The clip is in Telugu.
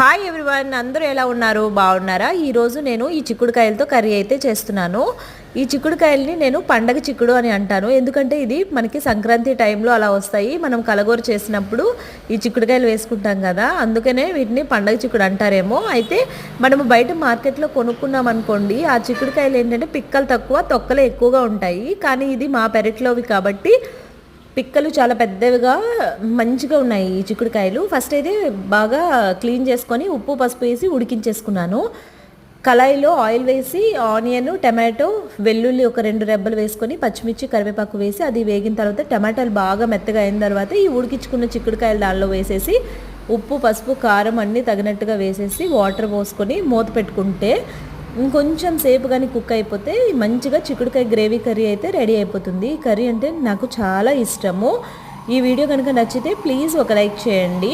హాయ్ ఎవ్రీవన్ అందరూ ఎలా ఉన్నారు? బాగున్నారా? ఈరోజు నేను ఈ చిక్కుడుకాయలతో కర్రీ అయితే చేస్తున్నాను. ఈ చిక్కుడుకాయల్ని నేను పండగ చిక్కుడు అని అంటాను. ఎందుకంటే ఇది మనకి సంక్రాంతి టైంలో అలా వస్తాయి. మనం కలగూర చేసినప్పుడు ఈ చిక్కుడుకాయలు వేసుకుంటాం కదా అందుకనే వీటిని పండగ చిక్కుడు అంటారేమో. అయితే మనము బయట మార్కెట్లో కొనుక్కున్నాం అనుకోండి ఆ చిక్కుడుకాయలు ఏంటంటే పిక్కలు తక్కువ తొక్కలు ఎక్కువగా ఉంటాయి. కానీ ఇది మా పెరట్లోవి కాబట్టి పిక్కలు చాలా పెద్దవిగా మంచిగా ఉన్నాయి ఈ చిక్కుడుకాయలు. ఫస్ట్ అయితే బాగా క్లీన్ చేసుకొని ఉప్పు పసుపు వేసి ఉడికించేసుకున్నాను. కళాయిలో ఆయిల్ వేసి ఆనియన్ టమాటో వెల్లుల్లి ఒక రెండు రెబ్బలు వేసుకొని పచ్చిమిర్చి కరివేపాకు వేసి అది వేగిన తర్వాత టమాటాలు బాగా మెత్తగా అయిన తర్వాత ఈ ఉడికించుకున్న చిక్కుడుకాయలు దానిలో వేసేసి ఉప్పు పసుపు కారం అన్నీ తగినట్టుగా వేసేసి వాటర్ పోసుకొని మూత పెట్టుకుంటే ఇంకొంచెం సేపు కానీ కుక్ అయిపోతే మంచిగా చిక్కుడుకాయ గ్రేవీ కర్రీ అయితే రెడీ అయిపోతుంది. కర్రీ అంటే నాకు చాలా ఇష్టము. ఈ వీడియో కనుక నచ్చితే ప్లీజ్ ఒక లైక్ చేయండి.